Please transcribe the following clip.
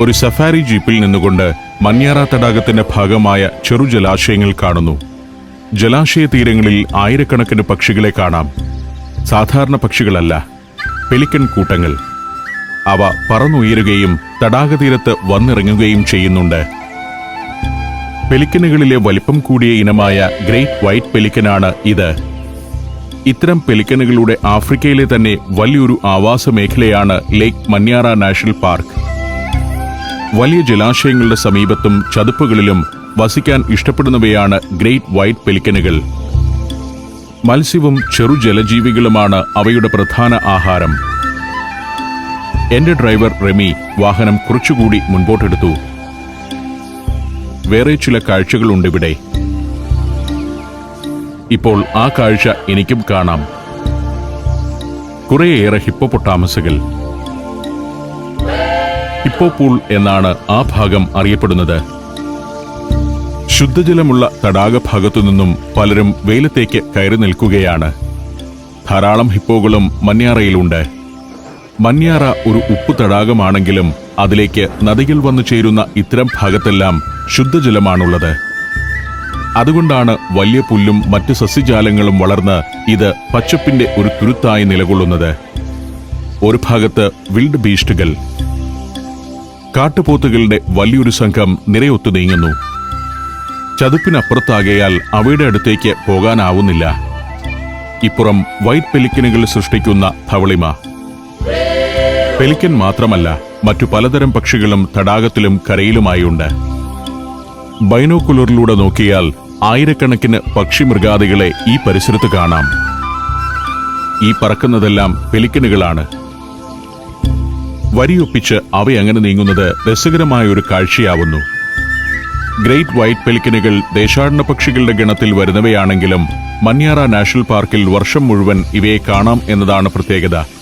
ഒരു സഫാരി ജീപ്പിൽ നിന്നുകൊണ്ട് മന്യാറ തടാകത്തിന്റെ ഭാഗമായ ചെറു ജലാശയങ്ങൾ കാണുന്നു. ജലാശയ തീരങ്ങളിൽ ആയിരക്കണക്കിന് പക്ഷികളെ കാണാം. സാധാരണ പക്ഷികളല്ല പെലിക്കൻ കൂട്ടങ്ങൾ. അവ പറന്നുയരുകയും തടാകതീരത്ത് വന്നിറങ്ങുകയും ചെയ്യുന്നുണ്ട്. പെലിക്കനുകളിലെ വലിപ്പം കൂടിയ ഇനമായ ഗ്രേറ്റ് വൈറ്റ് പെലിക്കനാണ് ഇത്. ഇത്തരം പെലിക്കനുകളുടെ ആഫ്രിക്കയിലെ തന്നെ വലിയൊരു ആവാസ മേഖലയാണ് ലേക്ക് മന്യാറ നാഷണൽ പാർക്ക്. വലിയ ജലാശയങ്ങളുടെ സമീപത്തും ചതുപ്പുകളിലും വസിക്കാൻ ഇഷ്ടപ്പെടുന്നവയാണ് ഗ്രേറ്റ് വൈറ്റ് പെലിക്കനുകൾ. മത്സ്യവും ചെറു ജലജീവികളുമാണ് അവയുടെ പ്രധാന ആഹാരം. എന്റെ ഡ്രൈവർ റെമി വാഹനം കുറച്ചുകൂടി മുൻപോട്ടെടുത്തു. വേറെ ചില കാഴ്ചകളുണ്ട് ഇവിടെ. ഇപ്പോൾ ആ കാഴ്ച എനിക്കും കാണാം. കുറേയേറെ ഹിപ്പോപ്പൊട്ടാമസുകൾ. ഹിപ്പോപൂൾ എന്നാണ് ആ ഭാഗം അറിയപ്പെടുന്നത്. ശുദ്ധജലമുള്ള തടാക ഭാഗത്തു നിന്നും പലരും വെയിലത്തേക്ക് കയറി നിൽക്കുകയാണ്. ധാരാളം ഹിപ്പോകളും മന്യാറയിലുണ്ട് മന്യാറ ഒരു ഉപ്പു തടാകമാണെങ്കിലും അതിലേക്ക് നദികൾ വന്നു ചേരുന്ന ഇത്തരം ഭാഗത്തെല്ലാം ശുദ്ധജലമാണുള്ളത്. അതുകൊണ്ടാണ് വലിയ പുല്ലും മറ്റു സസ്യജാലങ്ങളും വളർന്ന് ഇത് പച്ചപ്പിന്റെ ഒരു തുരുത്തായി നിലകൊള്ളുന്നത്. ഒരു ഭാഗത്ത് വിൽഡ് ബീസ്റ്റുകൾ കാട്ടുപോത്തുകളുടെ വലിയൊരു സംഘം നിരയൊത്തു നീങ്ങുന്നു. ചതുപ്പിനപ്പുറത്താകയാൽ അവയുടെ അടുത്തേക്ക് പോകാനാവുന്നില്ല. ഇപ്പുറം വൈറ്റ് പെലിക്കനുകൾ സൃഷ്ടിക്കുന്ന ധവളിമ. പെലിക്കൻ മാത്രമല്ല മറ്റു പലതരം പക്ഷികളും തടാകത്തിലും കരയിലുമായുണ്ട്. ബൈനോക്കുലറിലൂടെ നോക്കിയാൽ ആയിരക്കണക്കിന് പക്ഷിമൃഗാദികളെ ഈ പരിസരത്ത് കാണാം. ഈ പറക്കുന്നതെല്ലാം പെലിക്കനുകളാണ്. വരിയൊപ്പിച്ച് അവയങ്ങനെ നീങ്ങുന്നത് രസകരമായ ഒരു കാഴ്ചയാവുന്നു. ഗ്രേറ്റ് വൈറ്റ് പെലിക്കനുകൾ ദേശാടന പക്ഷികളുടെ ഗണത്തിൽ വരുന്നവയാണെങ്കിലും മന്യാറ നാഷണൽ പാർക്കിൽ വർഷം മുഴുവൻ ഇവയെ കാണാം എന്നതാണ് പ്രത്യേകത.